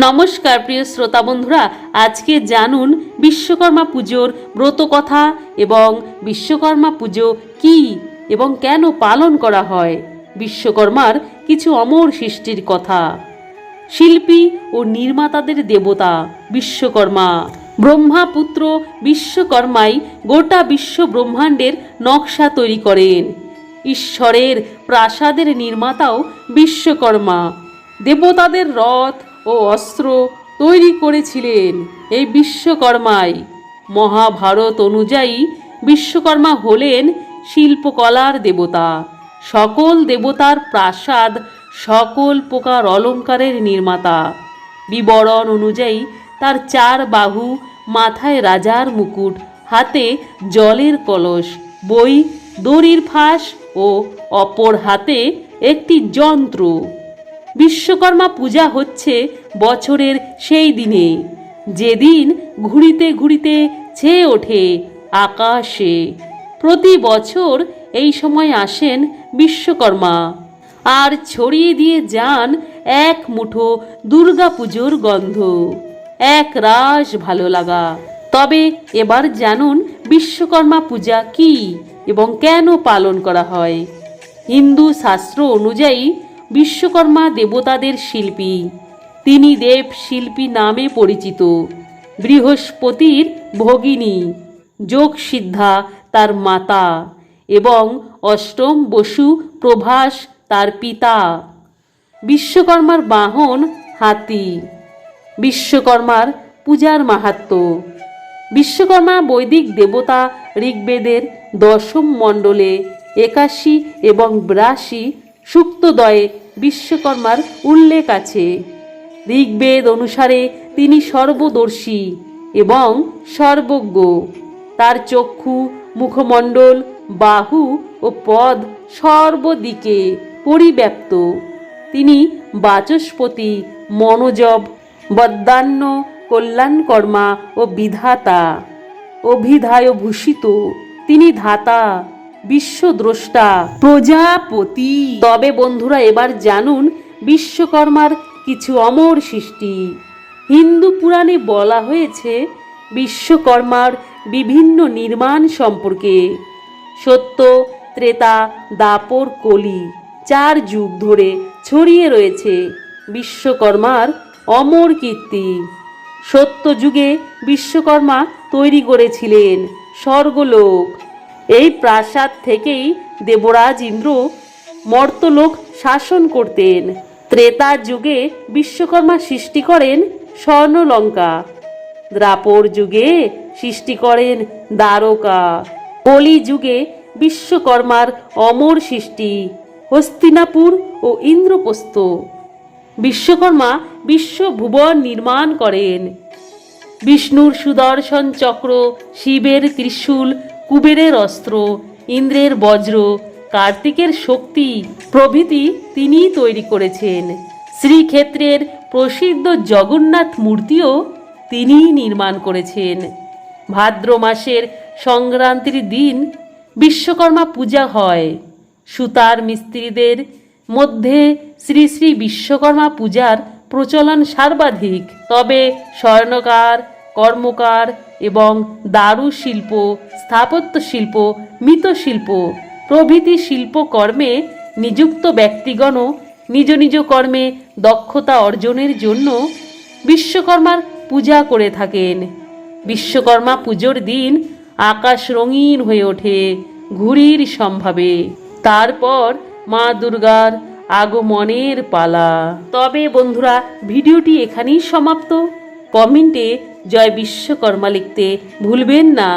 নমস্কার, প্রিয় শ্রোতা বন্ধুরা। আজকে জানুন বিশ্বকর্মা পুজোর ব্রত কথা এবং বিশ্বকর্মা পুজো কি এবং কেন পালন করা হয়? বিশ্বকর্মার কিছু অমর সৃষ্টির কথা। শিল্পী ও নির্মাতাদের দেবতা বিশ্বকর্মা। ব্রহ্মাপুত্র বিশ্বকর্মাই গোটা বিশ্ব ব্রহ্মাণ্ডের নকশা তৈরি করেন। ঈশ্বরের প্রাসাদের নির্মাতাও বিশ্বকর্মা। দেবতাদের রথ ও অস্ত্র তৈরি করেছিলেন এই বিশ্বকর্মাই। মহাভারত অনুযায়ী বিশ্বকর্মা হলেন শিল্পকলার দেবতা। সকল দেবতার প্রাসাদ সকল প্রকার অলঙ্কারের নির্মাতা। বিবরণ অনুযায়ী তার চার বাহু মাথায় রাজার মুকুট, হাতে জলের কলস, বই, দড়ির ফাঁস ও অপর হাতে একটি যন্ত্র। বিশ্বকর্মা পূজা হচ্ছে বছরের সেই দিনে। যেদিন ঘুরিতে ঘুরিতে ছেয়ে ওঠে আকাশে। প্রতি বছর এই সময় আসেন বিশ্বকর্মা। আর ছড়িয়ে দিয়ে যান এক মুঠো দুর্গাপুজোর গন্ধ। এক রাস ভালো লাগা। তবে এবার জানুন বিশ্বকর্মা পূজা কি এবং কেন পালন করা হয়। হিন্দু শাস্ত্র অনুযায়ী বিশ্বকর্মা দেবতাদের শিল্পী। তিনি দেব শিল্পী নামে পরিচিত। বৃহস্পতির ভগিনী, যোগসিদ্ধা তার মাতা এবং অষ্টম বসু প্রভাস তার পিতা। বিশ্বকর্মার বাহন হাতি। বিশ্বকর্মার পূজার মাহাত্ম্য বিশ্বকর্মা বৈদিক দেবতা ঋগ্বেদের দশম মণ্ডলে একাশি এবং বিরাশি সুক্তদয়ে বিশ্বকর্মার উল্লেখ আছে। ঋগ্বেদ অনুসারে তিনি সর্বদর্শী এবং সর্বজ্ঞ। তার চক্ষু, মুখমণ্ডল, বাহু ও পদ সর্বদিকে পরিব্যাপ্ত। তিনি বাচস্পতি, মনোজব, বদ্যান্ন, কল্যাণকর্মা ও বিধাতা। অভিধায় ভূষিত তিনি ধাতা। বিশ্বদ্রষ্টা। প্রজাপতি। তবে বন্ধুরা এবার জানুন বিশ্বকর্মার কিছু অমর সৃষ্টি। হিন্দু পুরাণে বলা হয়েছে বিশ্বকর্মার বিভিন্ন নির্মাণ সম্পর্কে। সত্য ত্রেতা দাপর কলি চার যুগ ধরে ছড়িয়ে রয়েছে বিশ্বকর্মার অমর কীর্তি। সত্য যুগে বিশ্বকর্মা তৈরি করেছিলেন স্বর্গলোক। এই প্রাসাদ থেকেই দেবরাজ ইন্দ্র মর্তলোক শাসন করতেন। ত্রেতা যুগে বিশ্বকর্মা সৃষ্টি করেন স্বর্ণলঙ্কা। দ্রাপর যুগে সৃষ্টি করেন দ্বারকা। কলি যুগে বিশ্বকর্মার অমর সৃষ্টি, হস্তিনাপুর ও ইন্দ্রপ্রস্থ। বিশ্বকর্মা বিশ্বভুবন নির্মাণ করেন। বিষ্ণুর সুদর্শন চক্র শিবের ত্রিশূল কুবেরের অস্ত্র, ইন্দ্রের বজ্র, কার্তিকের শক্তি প্রভৃতি তিনিই তৈরি করেছেন। শ্রীক্ষেত্রের প্রসিদ্ধ জগন্নাথ মূর্তিও তিনিই নির্মাণ করেছেন। ভাদ্র মাসের সংক্রান্তির দিন বিশ্বকর্মা পূজা হয়। সুতার মিস্ত্রিদের মধ্যে শ্রী শ্রী বিশ্বকর্মা পূজার প্রচলন সর্বাধিক। তবে স্বর্ণকার কর্মকার এবং দারু শিল্প, স্থাপত্য শিল্প মৃৎশিল্প প্রভৃতি শিল্পকর্মে নিযুক্ত ব্যক্তিগণও নিজ নিজ কর্মে দক্ষতা অর্জনের জন্য বিশ্বকর্মার পূজা করে থাকেন। বিশ্বকর্মা পুজোর দিন আকাশ রঙিন হয়ে ওঠে ঘুড়ির সম্ভাবে। তারপর মা দুর্গার আগমনের পালা। তবে বন্ধুরা, ভিডিওটি এখানেই সমাপ্ত। কমেন্টে জয় বিশ্বকর্মা লিখতে ভুলবেন না।